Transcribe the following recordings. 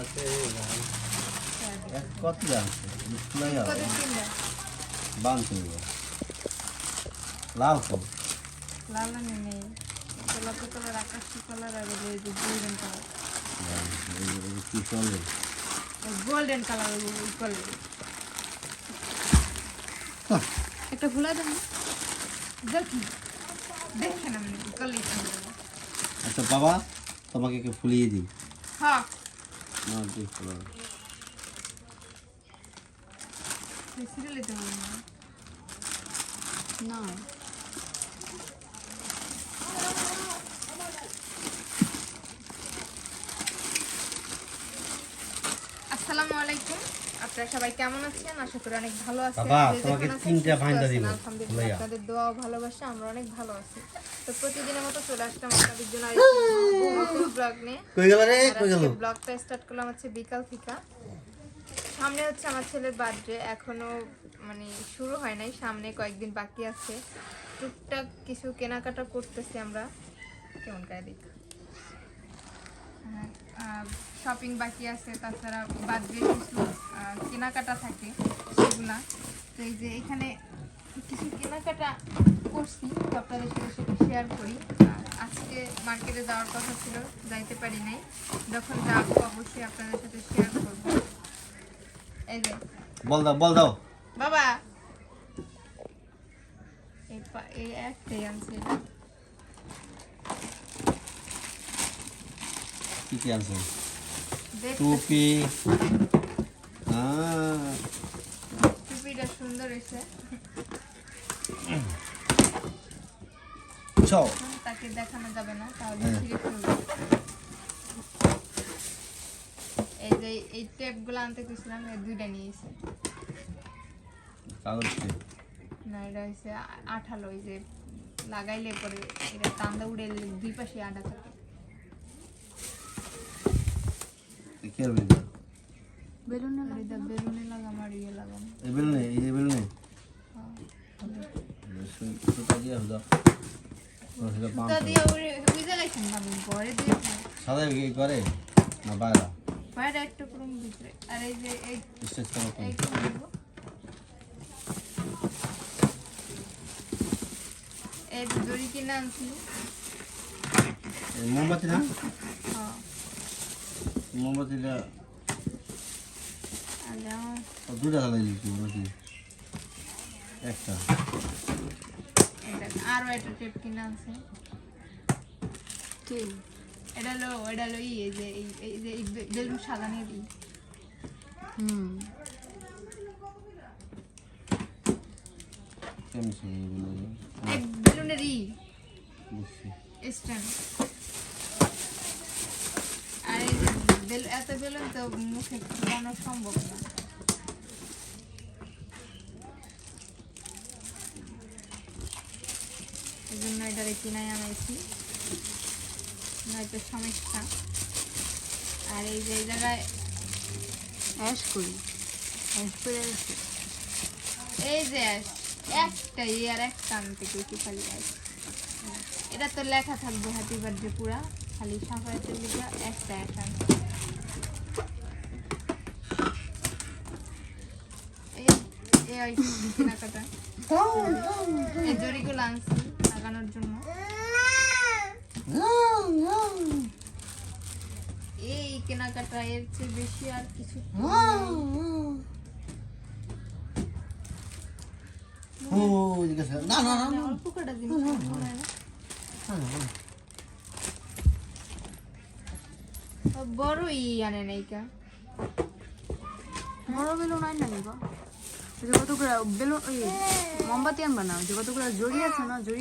আছে এক কত আছে ফুলাই হবে বান তুলব লাল। লাল নেই গোলাপি কালার আকাশি কালার আর এই যে গোল্ডেন কালার কি চলে গোল্ডেন কালার কালার একটা ফুলা দেন দেখি দেখেন আমি কালেকশন আচ্ছা বাবা তোমাকে একটু ফুলিয়ে দিই। হ্যাঁ। না দি ফুলো আসসালামু আলাইকুম। আপনারা সবাই কেমন আছেন? আশা করি অনেক ভালো আছেন। বাবা, তোমাকে তিনটা ভাইন্দা দিব, আলহামদুলিল্লাহ। আপনাদের দোয়া ভালোবাসা আমরা অনেক ভালো আছি। তো প্রতিদিনের মতো চলে আসলাম আপনাদের জন্য ব্লগ নিয়ে। কই গেল রে? কই গেল? ব্লগটা স্টার্ট করলাম হচ্ছে বিকাল থেকে। সামনে হচ্ছে আমার ছেলের বার্থডে এখনও মানে শুরু হয় নাই সামনে কয়েকদিন বাকি আছে। টুকটাক কিছু কেনাকাটা করতেছি আমরা। কেমন করে দিক শপিং বাকি আছে তাছাড়া বার্থডে কিছু কেনাকাটা থাকে সেগুলা। তো এই যে এখানে কিছু কেনাকাটা করছি আপনাদের সাথে সেটা শেয়ার করি। আজকে মার্কেটে যাওয়ার কথা ছিল যাইতে পারি নাই। যখন যাব অবশ্যই আপনাদের সাথে শেয়ার করব। এই যে বল দাও বল দাও। বাবা! এই একটাই আনছি কি কি আছে? টুপি। টুপিটা সুন্দর হয়েছে। তাকে দেখানো যাবে না তাহলে হ্যাঁ। ছিঁড়ে ফেলবে এই যে এই টেপগুলো আনতে গেছিলাম এই দুইটা নিয়েছে। কাগজ না এটা হচ্ছে আঠালো ওই যে লাগাইলে পরে এটা টান্দা উড়ে দুই পাশে আটা থাকে। কি? বেলুনে বেলুনে ইয়ে এই বেলুনে এই যে বেলুনে? হ্যাঁ। সুতা। দিয়ে দাও সেটা দিয়ে উড়ে বুঝে গেছেন পরে দিয়ে সাদা কি করে? না বাইরা বাইরে একটু করুন ভিতরে আর এই যে এই স্টেজ করো এই করব এই যে দড়ি কিনে আনছি। মোমবাতি না? হ্যাঁ। মোমবাতিটা দুটা জ্বালাই দিচ্ছি মোমবাতি। একটা। এটা আরও একটা টেপ কিনে এটা হলো এটা হলো ই এই যে এই- এই যে বেলুন সাজানিয়ে দিই। হুম। কেমন ছিল এগুলো? বেলুনের ই বুঝছি। স্ট্যান্ড আর এই যে বেল এত বেলুন তো মুখে ফুলানো সম্ভব না। এই জন্য এটারে কিনাই আনাইছি। নয়তো সমস্যা। আর এই যে এই জায়গায় অ্যাশ করি। অ্যাশ করে এই যে অ্যাশ একটা ই আর একটা আনতে গেছি খালি এক। এটা তো লেখা থাকবে হ্যাপি বার্থডে পুরা খালি সাফাইতে লিখা একটা এক আনছি এই- কি কেনাকাটা এই আনছি লাগানোর জন্য। এই কেনাকাটা এর চেয়ে বেশি আর কিছু। না বড় ই আনে নাই কা। বড় বেলুন আই না নিবা যে কতগুলো বেলুন ওই মোমবাতি আনবা না যে কতগুলো জড়ি আছে না জড়ি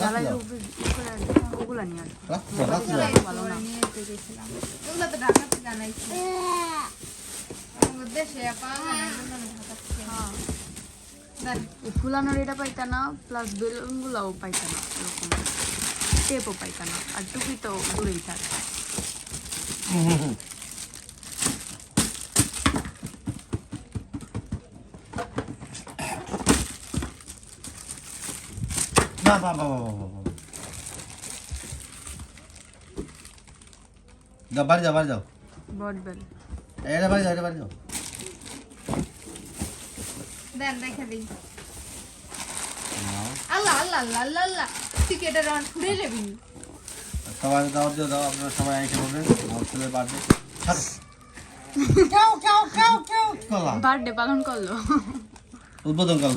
জ্বালাই ওগুলো নিয়ে আসবে যায় না, এই ফুলানোর এটা পাইতা না প্লাস বেলুনগুলোও পাইতা না এরকম। টেপও পাইতা না আর টুপি তো দূরেই থাক। না বা বা বা। যাও বাড়ি যাও বাড়ি যাও। বটবেল। এটা বাড়ি যাও এটা বাড়ি যাও। দেন রেখে দিই আল্লাহ আল্লাহ আল্লাহ আল্লাহ আল্লাহ। তুই কেটে রান ফুড়ে যাবি সবাই দাও দিয়ে দাও আপনারা সবাই এসে বলবেন আমার ছেলের বার্থডে। কেউ কেউ কেউ কেউ। বার্থডে পালন করল। উদ্বোধন কাল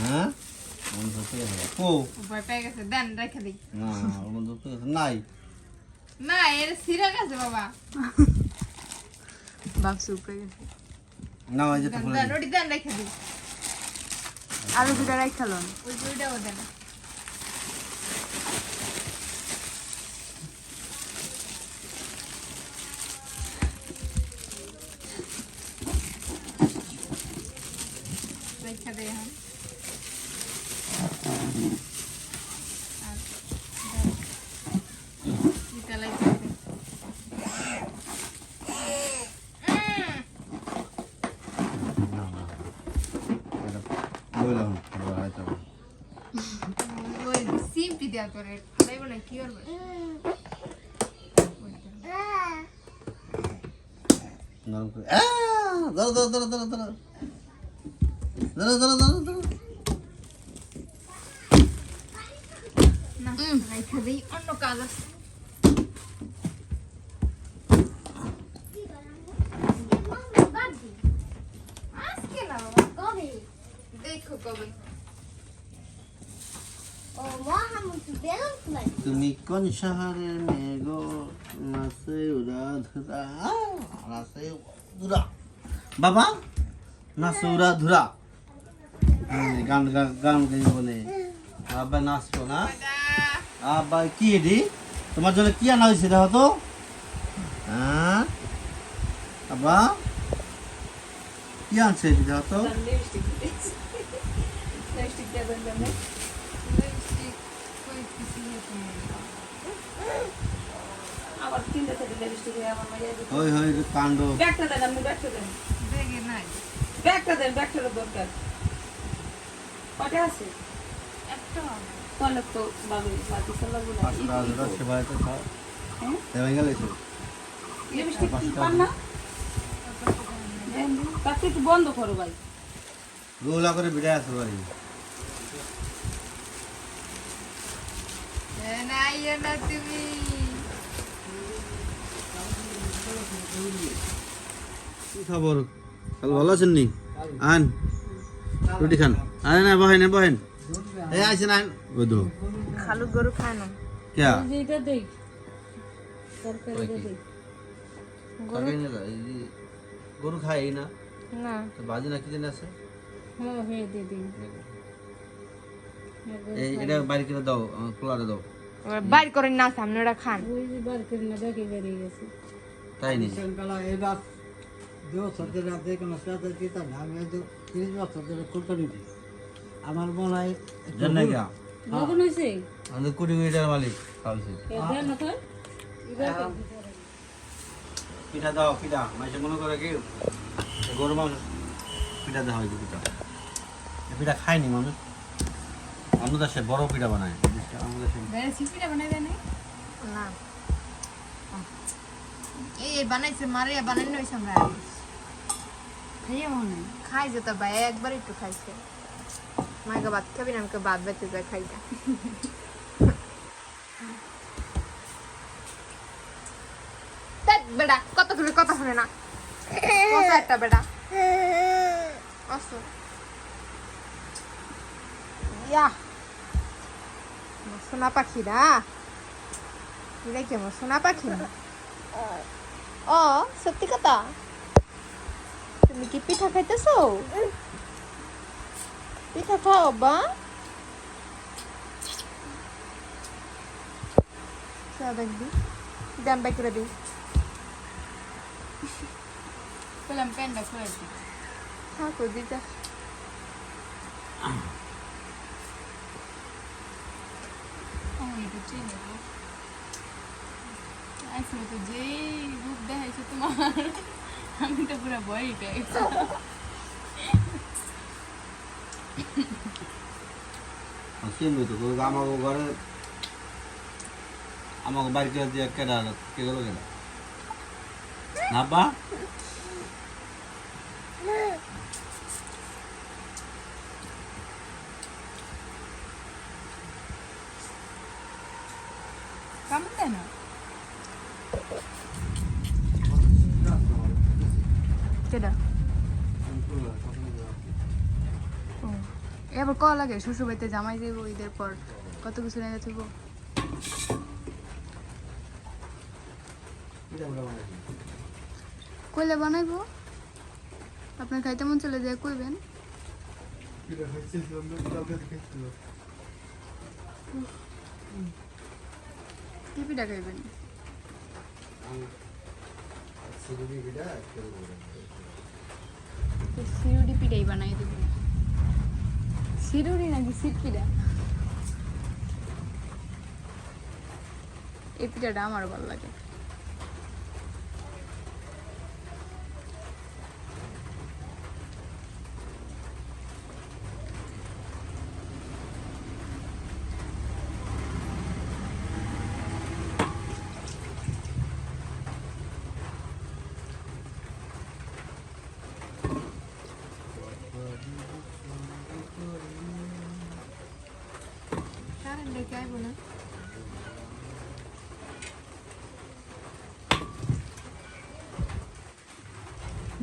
হ্যাঁ? মন ধরতে গেছে। ও ভয় পেয়ে গেছে। দেন রেখে দিই। না ওর মন ধরতে নাই। না এর সিরা গেছে বাবা। বাক্স উপরে গেছে। না ওই যেটা দেন খুলে দেন রেখে দিই। আলু দুটা রাখালন ওই দুইটাও দেন। রেখে দিই এখন আর দেন। দুইটা রেখে দিই। উম, না না এটা সিমটি দেওয়া করে তাই বলে কি করবে নরম করে! ধরো ধরো ধরো ধরো ধরো ধরো ধরো ধরো ধরো না রেখে দিই অন্য কাজ আছে আজকে না বাবা দেখো কবে তুমি কোন মেঘো নাচে উড়া ধুরা নাচে ধুরা বাবা নাচে উড়া ধুরা গান গান গাইব বলে আব্বা নাচবো না আব্বা কি এটি তোমার জন্য কি আনা হয়েছে দেখো তো হ্যাঁ আব্বা কি আনছে দেখো তো লিপস্টিক কই কিছু আবার তিনটে থেকে লিপস্টিক আমার মাইয়া দিতে ওই ওই কাণ্ড। ব্যাগটা দেন আপনি ব্যাগটা দেন। দেখে নাই। ব্যাগটা দেন ব্যাগটার দরকার। কটা আছে? একটা তাহলে তো বাবু বাকি চলা বলে পাঁচশো টাকা ধরো সেবাই তো খাও হ্যাঁ? দেওয়া গেলেছে লিপস্টিক পান না? তাকে একটু বন্ধ করো ভাই। গোলা করে বিদায় আসতে পারি নাই না তুমি। কি খবর? কাল ভালো আছেন নি? আন রুটি খান। আরে না বহেন বহেন। এই আছেন আন ওই খালু গরু খায় না। क्या এটা দেই তরকারিটা দেই গরু খায় না? না। তো বাজি না কি দিন আছে? হ্যাঁ হ্যাঁ দিয়ে দিন। এই এটা বাইরে করে দাও খোলারে দাও। বাইর করেন না সামনে ওরা খান। ওই যে বার না ব্যাগে বেরিয়ে গেছে। তাই নাকি? বিশালবেলা এবার দু বছর ধরে দেখে নষ্ট হচ্ছে তার আমি তো তিরিশ বছর ধরে কোরকানি দিই আমার মনে হয়। জানে গা আমি কোটি কোটি টাকার মালিক খাওয়াইছে পিঠা দাও পিঠা। মাইসে মনে করে কি গরু মানুষ পিঠা দেওয়া হয়েছে পিঠা। পিঠা খায়নি মানুষ। আমাদের দেশে বড় পিঠা বানায়। আমাদের দেশে পিঠা বানায় না। এই বানাইছে মারে বানাই নইছে আমরা। খাইয়ে মনে খাই যেত ভাই একবার একটু খাইছে। মাকে ভাত খাবি না? আমাকে ভাত বেঁচে যায় খাইটা ধ্যাৎ, বেটা কত করে কথা শুনে না। একটা বেটা। আসো। ইয়া। সোনা পাখি না? এরা কি আমার সোনা পাখি? না ও সত্যি কথা? তুমি কি পিঠা খাইতেছো? পিঠা খাও বা চা দেখবি দাম বাই করে দিই। পেলাম প্যান্টটা খুলে দিই। থাকো দিদা আমার একটু চিনি গো আসলে তো যেই রূপ দেখাইছে তোমার আমি তো পুরো ভয়ই পেয়ে গেছি সেমনি তো ঘরে আমাকে বাড়ি দিয়ে কেডা কে গেল কেডা না বা কামড় দেয় না কেডা এবার ক লাগে, শ্বশুর বাড়িতে জামাই যাইব ঈদের পর কত কিছু নিয়ে যাচ্ছিব কইলে বানাইবো? আপনার খাইতে মন চলে যায় কইবেন। কি পিঠা খাইবেন? সিরুডি পিঠাই বানাই দেব। সিরুডি নাকি সিটকিটা? এই পিঠাটা আমার ভালো লাগে। কারেন্ট ডেকে আইব না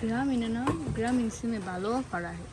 গ্রামীণ না? গ্রামীণ সিমে ভালো অফার আছে